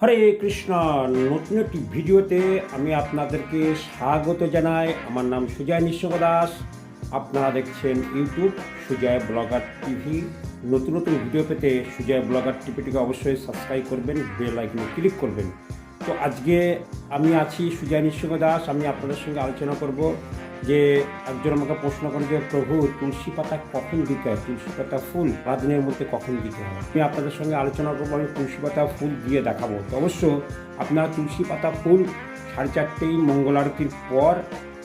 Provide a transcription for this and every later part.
হরে কৃষ্ণ, নতুন একটি ভিডিওতে আমি আপনাদেরকে স্বাগত জানাই। আমার নাম সুজয় নিঃসঙ্গ দাস। আপনারা দেখছেন ইউটিউব সুজয় ব্লগার টিভি। নতুন নতুন ভিডিও পেতে সুজয় ব্লগার টিভিটিকে অবশ্যই সাবস্ক্রাইব করবেন, বেল আইকনে ক্লিক করবেন। তো আজকে আমি আছি সুজয় নিঃসঙ্গ দাস। আমি আপনাদের সঙ্গে আলোচনা করব যে একজন আমাকে প্রশ্ন করে যে, প্রভু, তুলসী পাতা কখন দিতে হয়? তুলসী পাতা ফুল দিনের মধ্যে কখন দিতে হয়? আমি আপনাদের সঙ্গে আলোচনা করব, আমি তুলসী পাতা ফুল দিয়ে দেখাবো। তো অবশ্য আপনারা তুলসী পাতা ফুল সাড়ে চারটেই মঙ্গল আরতির পর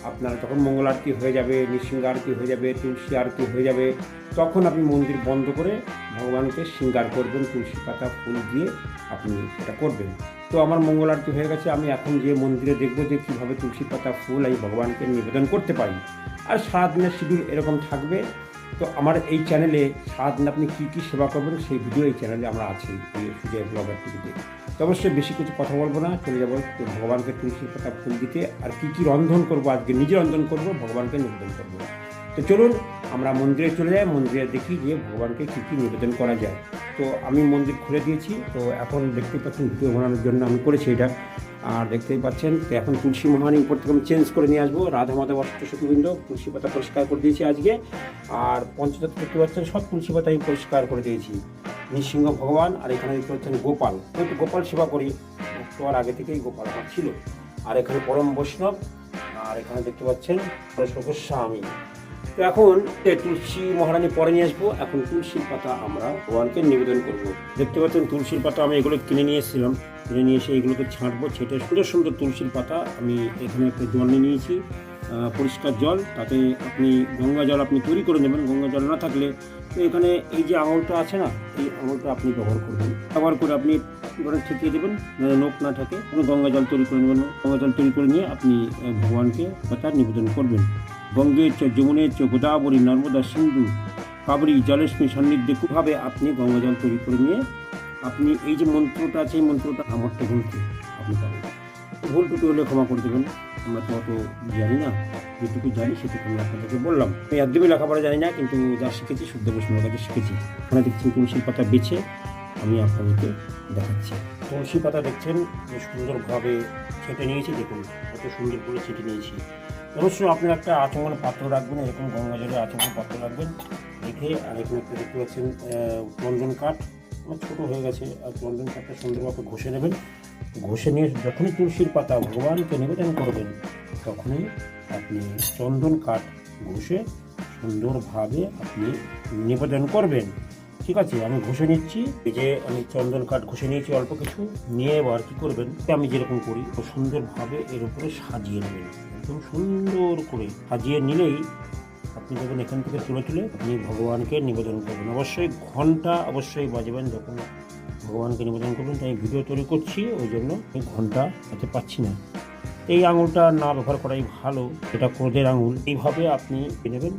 আপনার যখন মঙ্গল আরতি হয়ে যাবে, নৃসিংহ আরতি হয়ে যাবে, তুলসী আরতি হয়ে যাবে, তখন আপনি মন্দির বন্ধ করে ভগবানকে শৃঙ্গার করবেন, তুলসী পাতা ফুল দিয়ে আপনি সেটা করবেন। তো আমার মঙ্গল আরতি হয়ে গেছে, আমি এখন যে মন্দিরে দেখব যে কীভাবে তুলসী পাতা, ফুল আমি ভগবানকে নিবেদন করতে পারি। আর সারাদিনের শিডিউল এরকম থাকবে। তো আমার এই চ্যানেলে সারাদিন আপনি কী কী সেবা করবেন, সেই ভিডিও এই চ্যানেলে আমরা আছি সুজয় ব্লগার টিভিতে তো। অবশ্যই বেশি কিছু কথা বলব না, চলে যাব তো ভগবানকে তুলসী পাতা ফুল দিতে, আর কী কী রন্ধন করব, আজকে নিজে রন্ধন করব, ভগবানকে নিবেদন করব। তো চলুন, আমরা মন্দিরে চলে যাই, মন্দিরে দেখি যে ভগবানকে কী কী নিবেদন করা যায়। তো আমি মন্দির খুলে দিয়েছি। তো এখন দেখতে পাচ্ছেন ভিডিও বানানোর জন্য আমি করেছি এটা। আর দেখতেই পাচ্ছেন, তো এখন তুলসী মহানি উপর থেকে আমি চেঞ্জ করে নিয়ে আসব। রাধা মাধব অষ্টশতবৃন্দ তুলসী পাতা পরিষ্কার করে দিয়েছি আজকে। আর পঞ্চতত্ত্ব দেখতে পাচ্ছেন, সব তুলসী পাতা আমি পরিষ্কার করে দিয়েছি। নৃসিংহ ভগবান, আর এখানে দেখতে পাচ্ছেন গোপাল। তো গোপাল সেবা করি তো আর আগে থেকেই গোপাল আমার ছিল। আর এখানে পরম বৈষ্ণব, আর এখানে দেখতে পাচ্ছেন স্বামী। তো এখন তুলসী মহারানী পরে নিয়ে আসব। এখন তুলসীর পাতা আমরা ভগবানকে নিবেদন করব। দেখতে পাচ্ছেন তুলসীর পাতা আমি এগুলো কিনে নিয়ে এসেছিলাম। কিনে নিয়ে এসে এগুলোকে ছাঁটবো, ছেটে সুন্দর সুন্দর তুলসীর পাতা আমি এখানে একটা জল নিয়ে নিয়েছি পরিষ্কার জল। তাতে আপনি গঙ্গা জল আপনি তৈরি করে নেবেন, গঙ্গা জল না থাকলে তো এখানে এই যে আঙুলটা আছে না, এই আঙুলটা আপনি ব্যবহার করবেন। ব্যবহার করে আপনি ঠেকিয়ে দেবেন যাতে নোক না থাকে গঙ্গা জল তৈরি করে নেবেন, গঙ্গা জল তৈরি করে নিয়ে আপনি ভগবানকে পাতা নিবেদন করবেন। গঙ্গে চ যমুনে চ গোদাবরী নর্মদা সিন্ধু কাবরী জলেশ্মী সান্নিধ্যে খুবভাবে আপনি গঙ্গা জল তৈরি করে নিয়ে আপনি এই যে মন্ত্রটা আছে, এই মন্ত্রটা আমারটা বলতে আপনি ভুল টুটু হলে ক্ষমা করে দেবেন। আমরা তো অত জানি না। যেটুকু জানি সেটুকু আমি আপনাদেরকে বললাম। আমি একদমই লেখাপড়া জানি না, কিন্তু যা শিখেছি, শুদ্ধ বৈষ্ণবের কাছে শিখেছি। ওখানে দেখছি তুলসীর পাতা বেছে আমি আপনাদেরকে দেখাচ্ছি। তুলসী পাতা দেখছেন সুন্দরভাবে ছেটে নিয়েছি, দেখুন। কত সুন্দর করে ছেটে নিয়েছি। অবশ্যই আপনি একটা আচমন পাত্র রাখবেন, এরকম গঙ্গা জলের আচমন পাত্র রাখবেন। রেখে আর এখানে একটা দেখতে পাচ্ছেন চন্দন কাঠ। আমার ছোটো হয়ে গেছে, আর চন্দন কাঠটা সুন্দরভাবে ঘষে নেবেন। ঘষে নিয়ে যখনই তুলসীর পাতা ভগবানকে নিবেদন করবেন, তখনই আপনি চন্দন কাঠ ঘষে সুন্দরভাবে আপনি নিবেদন করবেন। ঠিক আছে, আমি ঘষে নিচ্ছি। এই যে আমি চন্দন কাঠ ঘষে নিয়েছি অল্প কিছু। নিয়ে এবার কি করবেন আমি যেরকম করি সুন্দরভাবে এর উপরে সাজিয়ে নেবেন। একদম সুন্দর করে সাজিয়ে নিলেই আপনি যখন এখান থেকে তুলে তুলে আপনি ভগবানকে নিবেদন করবেন। অবশ্যই ঘণ্টা অবশ্যই বাজাবেন যখন ভগবানকে নিবেদন করবেন, তাই ভিডিও তৈরি করছি, ওই জন্য আমি ঘণ্টা হাতে পাচ্ছি না। এই আঙুলটা না ব্যবহার করাই ভালো, এটা ক্রোধের আঙুল। এইভাবে আপনি নেবেন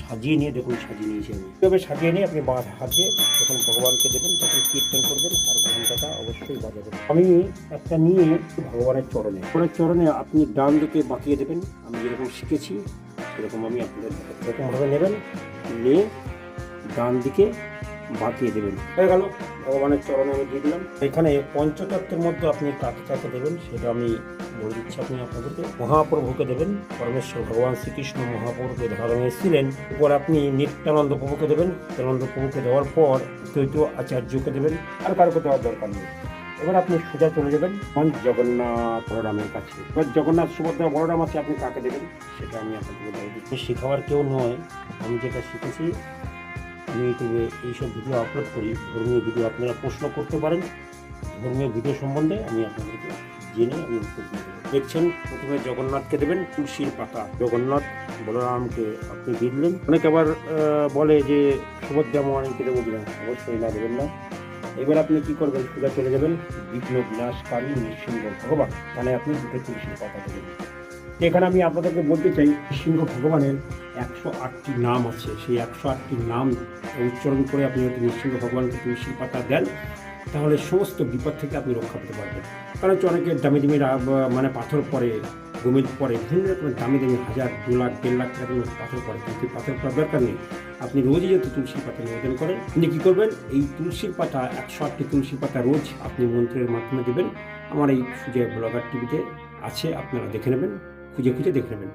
সাজিয়ে নিয়ে, দেখুন, সাজিয়ে নিয়েছি আমি। সাজিয়ে নিয়ে আপনি বাঁধ হাতে যখন ভগবানকে দেবেন তখন কীর্তন করবেন আর ঘন্টাটা অবশ্যই বাজাবেন। আমি একটা নিয়ে ভগবানের চরণে ভগবানের চরণে আপনি ডান দিকে বাঁকিয়ে দেবেন, আমি যেরকম শিখেছি, সেরকম আমি আপনাদের এরকমভাবে নেবেন। নিয়ে ডান দিকে বাঁকিয়ে দেবেন। হয়ে গেল। ভগবানের চরণে আমি দিয়ে দিলাম। এখানে পঞ্চতত্ত্বের মধ্যে আপনি কাকে কাকে দেবেন, সেটা আমি বলে দিচ্ছি আপনি আপনাদেরকে। মহাপ্রভুকে দেবেন, পরমেশ্বর ভগবান শ্রীকৃষ্ণ মহাপ্রভুকে ধারণ এসেছিলেন। এরপর আপনি নিত্যানন্দ প্রভুকে দেবেন, নিত্যানন্দ প্রভুকে দেওয়ার পর দ্বৈত আচার্যকে দেবেন, আর কারোকে দেওয়ার দরকার নেই। এবার আপনি সোজা চলে যাবেন, ভগবান জগন্নাথ বলরামের কাছে। এবার জগন্নাথ সুভদ্রা বলরাম আছে, আপনি কাকে দেবেন, সেটা আমি আপনাকে বলে দিচ্ছি। শেখাবার কেউ নয়, আমি যেটা শিখেছি আমি ইউটিউবে এইসব ভিডিও আপলোড করি, ধর্মীয় ভিডিও আপনারা প্রশ্ন করতে পারেন। ধর্মীয় ভিডিও সম্বন্ধে আমি আপনাদেরকে জেনে আমি উত্তর দিয়ে দেখছেন, প্রথমে জগন্নাথকে দেবেন, তুলসীর পাতা। জগন্নাথ বলরামকে আপনি দিয়ে দিলেন। অনেকে আবার বলে যে সুভদ্রা মহারানীকে দেবো দিলেন অবশ্যই না, দেবেন না। এবার আপনি কি করবেন? সোজা চলে যাবেন। বিঘ্ন বিনাশকারী নৃসিংহ ভগবান। মানে আপনি দুটো তুলসীর পাতা দেবেন। এখানে আমি আপনাদেরকে বলতে চাই সিংহ ভগবানের একশো আটটি নাম আছে। সেই একশো আটটি নাম উচ্চারণ করে আপনি যদি নৃসিংহ ভগবানকে তুলসীর পাতা দেন, তাহলে সমস্ত বিপদ থেকে আপনি রক্ষা পেতে পারবেন। কারণ হচ্ছে অনেকে দামি দামি মানে পাথর পরে গোমেদ পরে, বিভিন্ন রকমের দামি দামি হাজার, দু লাখ, দেড় লাখ টাকা পাথর পরে। কিন্তু পাথর পড়ার দরকার নেই। আপনি রোজই যদি তুলসীর পাতা নিবেদন করেন, আপনি কী করবেন? এই তুলসীর পাতা, একশো আটটি তুলসীর পাতা রোজ আপনি মন্ত্রের মাধ্যমে দেবেন। আমার এই সুজয় ব্লগার টিভিতে আছে, আপনারা দেখে নেবেন। খুঁজে খুঁজে দেখে নেবেন।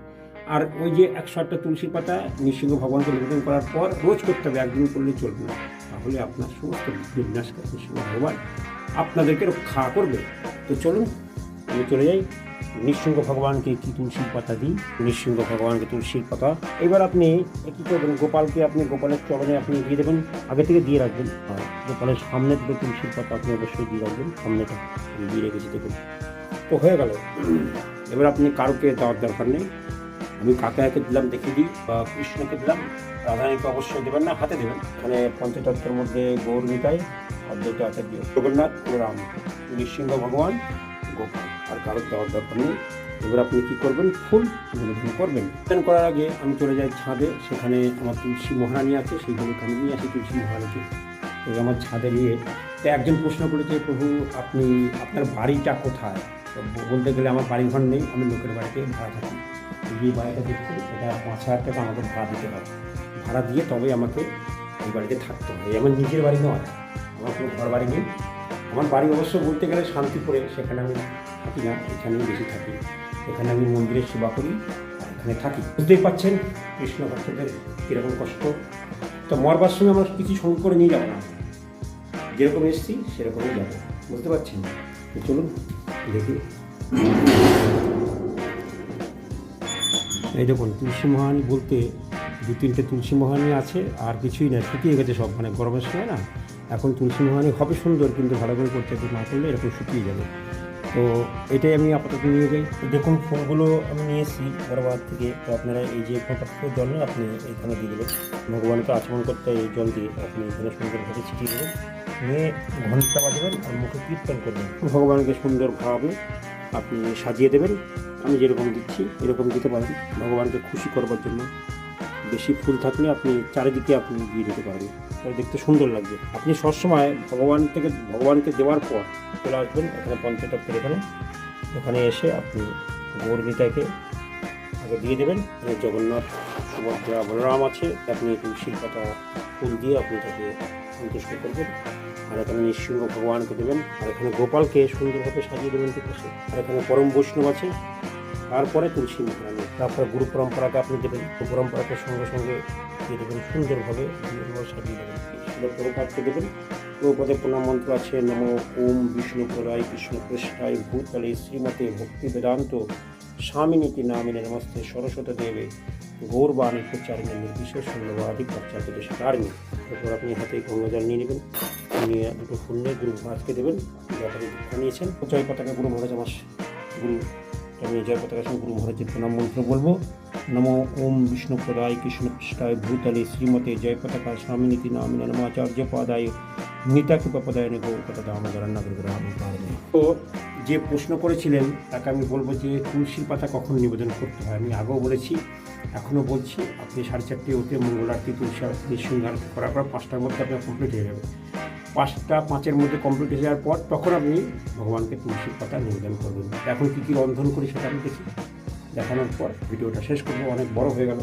আর ওই যে একশো আটটা তুলসীর পাতা নৃসিংহ ভগবানকে নিবেদন করার পর রোজ করতে হবে, একদিন করলে চলবে না। তাহলে আপনার সমস্ত করে নৃসিংহ ভগবান আপনাদেরকে রক্ষা করবে। তো চলুন, আমি চলে যাই। নৃসিংহ ভগবানকে কি তুলসীর পাতা দিই। নৃসিংহ ভগবানকে তুলসীর পাতা। এবার আপনি কী করবেন গোপালকে আপনি গোপালের চরণে আপনি দিয়ে দেবেন, আগে থেকে দিয়ে রাখবেন। আর গোপালের সামনে থেকে তুলসীর পাতা আপনি অবশ্যই দিয়ে রাখবেন, সামনেটা দিয়ে রেখেছি দেখুন তো হয়ে গেল। এবার আপনি কারোকে দেওয়ার দরকার নেই। আমি কাকাকে দিলাম দেখিয়ে দিই বা কৃষ্ণকে দিলাম। রাধারানীকে অবশ্যই দেবেন না, হাতে দেবেন। এখানে পঞ্চতত্ত্বের মধ্যে গৌর নিতাই, অদ্বৈত আচার্য জগন্নাথ রাম। নৃসিংহ ভগবান, গোপাল। আর কারোর দেওয়ার দরকার নেই। এবার আপনি কী করবেন? ফুল নিবেদন করবেন। নিবেদন করার আগে আমি চলে যাই ছাদে। সেখানে আমার তুলসী মহারানী আছে সেইগুলোকে আমি নিয়ে আসি তুলসী মহারানীকে। তো আমার ছাদে নিয়ে একজন প্রশ্ন করেছে, প্রভু, আপনি, আপনার বাড়িটা কোথায়? বলতে গেলে আমার বাড়ি ঘর নেই, আমি লোকের বাড়িতে ভাড়া থাকি। যে বাড়িটা দেখছি এটা পাঁচ হাজার টাকা আমাকে ভাড়া দিতে হবে। ভাড়া দিয়ে তবে আমাকে এই বাড়িতে থাকতে হবে। এই আমার নিজের বাড়ি নয়, আমার কোনো ঘর বাড়ি নেই। আমার বাড়ি অবশ্য বলতে গেলে শান্তিপুরে, সেখানে আমি থাকি না, এখানেই বেশি থাকি। এখানে আমি মন্দিরের সেবা করি এখানে থাকি। বুঝতেই পাচ্ছেন কৃষ্ণ ভক্তদের কীরকম কষ্ট? তো মরবার সময় আমার কিছু সঙ্গে করে নিয়ে যাব না। যেরকম এসেছি, সেরকমই যাব। বুঝতে পারছেন? তো চলুন। দেখি। এই দেখুন, তুলসী মহানি বলতে দু তিনটে তুলসী মহানি আছে, আর কিছুই না, শুকিয়ে গেছে সব মানে গরমের সময় না, এখন তুলসী মহানি হবে সুন্দর, কিন্তু ভালো করে করতে না করলে এরকম শুকিয়ে যাবে। তো এটাই আমি আপাতত নিয়ে যাই। দেখুন, ফুলগুলো আমি নিয়ে এসেছি বড়বাদ থেকে। তো আপনারা এই যে ফোনটা জল আপনি এখানে দিয়ে দেবেন। ভগবানকে আচমন করতে এই জল দিয়ে আপনি এখানে সুন্দরভাবে ছিটিয়ে দেবেন। নিয়ে ঘণ্টা বাজাবেন আর মুখে কীর্তন করবেন। ভগবানকে সুন্দরভাবে আপনি সাজিয়ে দেবেন। আমি যেরকম দিচ্ছি, এরকম দিতে পারেন। ভগবানকে খুশি করবার জন্য বেশি ফুল থাকলে আপনি চারিদিকে আপনি দিয়ে দিতে পারবেন। দেখতে সুন্দর লাগবে। আপনি সবসময় ভগবান থেকে, ভগবানকে দেওয়ার পর চলে আসবেন এখানে পঞ্চতত্ত্বের এখানে। ওখানে এসে আপনি গৌরমিতাকে আগে দিয়ে দেবেন। জগন্নাথ, সুভদ্রা, বলরাম আছে। আপনি একটু শিল্পটা ফুল দিয়ে আপনি তাকে সন্তুষ্ট করবেন। আর এখানে নৃসিংহ ভগবানকে দেবেন। আর এখানে গোপালকে সুন্দরভাবে সাজিয়ে দেবেন আছে। আর এখানে পরম বৈষ্ণব আছে। তারপরে তুলসী মহারানী তারপরে গুরু পরম্পরাকে আপনি দেবেন। গুরু পরম্পরাকে সঙ্গে সঙ্গে দিয়ে দেবেন সুন্দরভাবে সাজিয়ে দেবেন। প্রভুপাতকে দেবেন। প্রভুপদের প্রণাম মন্ত্র আছে, নম ওম বিষ্ণু প্রদায় কৃষ্ণ কৃষ্ণায় ভূতলে শ্রীমতে ভক্তি বেদান্ত স্বামিনীতি নামিনে নমস্তে সরস্বতী দেবে। গৌরবাণী প্রচারিণী নির্বিশেষ ধন্যবাদিক পশ্চাৎ দেশকারিণী তারপর আপনি হাতে গঙ্গা জল নিয়ে নেবেন। নিয়ে দুটো ফুল নিয়ে গুরু মহারাজকে দেবেন নিয়েছেন জয় পতাকা গুরু মহারাজ আমার গুরু, আমি জয় পতাকা সঙ্গে গুরু মহারাজের প্রণাম মন্ত্র বলব। নমো ওম বিষ্ণু প্রদায় কৃষ্ণ কৃষ্ণায় ভূতলে শ্রীমতে জয় পতাকা স্বামিনীতি নামিনে নমাচার্য পদায় নিতা কৃপা পদায় গৌর কথা দামোদর নাগর আমি পারবে তো যে প্রশ্ন করেছিলেন, তাকে আমি বলব যে তুলসীর পাতা কখন নিবেদন করতে হয়? আমি আগেও বলেছি, এখনও বলছি, আপনি সাড়ে চারটে ওতে মঙ্গল আরতি তুলসী আরতি সন্ধ্যা করার পর পাঁচটার মধ্যে আপনার কমপ্লিট হয়ে যাবে। পাঁচটা, পাঁচের মধ্যে কমপ্লিট হয়ে যাওয়ার পর তখন আপনি ভগবানকে তুলসীর পাতা নিবেদন করবেন। এখন কী কী রন্ধন করি সেটা আমি দেখি। দেখানোর পর ভিডিওটা শেষ করব, অনেক বড় হয়ে গেল।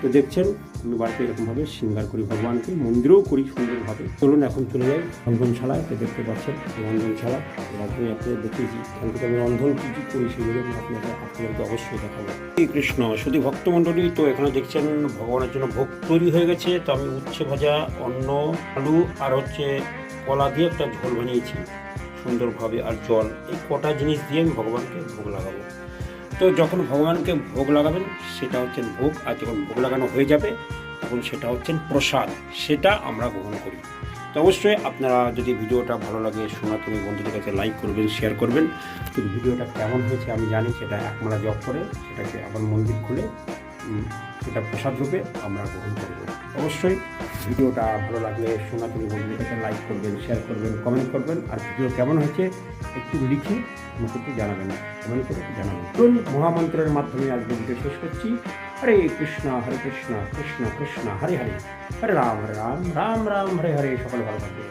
তো দেখছেন আমি বাড়িতে এরকমভাবে শৃঙ্গার করি ভগবানকে, মন্দিরেও করি সুন্দরভাবে চলুন এখন চলে যাই রন্ধনশালায়, তো দেখতে পাচ্ছেন রন্ধনশালা। আপনি আপনাদের এখান থেকে আমি রন্ধন কী কী করি সেগুলো আমি আপনাদের, আপনাদেরকে অবশ্যই দেখাবো। কৃষ্ণ শুধু ভক্তমণ্ডলী, তো এখানে দেখছেন ভগবানের জন্য ভোগ তৈরি হয়ে গেছে, তো আমি উচ্ছে ভাজা, অন্ন, আলু, আর হচ্ছে কলা দিয়ে একটা ঝোল বানিয়েছি। সুন্দরভাবে আর জল, এই কটা জিনিস দিয়ে আমি ভগবানকে ভোগ লাগাবো। তো যখন ভগবানকে ভোগ লাগাবেন, সেটা হচ্ছে ভোগ, আর যখন ভোগ লাগানো হয়ে যাবে, তখন সেটা হচ্ছে প্রসাদ, সেটা আমরা গ্রহণ করি। তো অবশ্যই আপনারা যদি ভিডিওটা ভালো লাগে সনাতনী বন্ধুদের কাছে লাইক করবেন শেয়ার করবেন। কিন্তু ভিডিওটা কেমন হয়েছে আমি জানি, সেটা একমালা জপ করে, সেটাকে আবার মন্দির খুলে সেটা প্রসাদ রূপে আমরা গ্রহণ করব। অবশ্যই ভিডিওটা ভালো লাগলে সনাতনী বন্ধুদের কাছে লাইক করবেন শেয়ার করবেন কমেন্ট করবেন। আর ভিডিও কেমন হয়েছে একটু লিখে আমাকে একটু জানাবেন কমেন্ট করে জানাবেন। মহামন্ত্রের মাধ্যমে আজ ভিডিও শেষ করছি। হরে কৃষ্ণ হরে কৃষ্ণ কৃষ্ণ কৃষ্ণ, হরে হরে। হরে রাম হরে রাম রাম রাম, হরে হরে। সকল ভালো থাকবে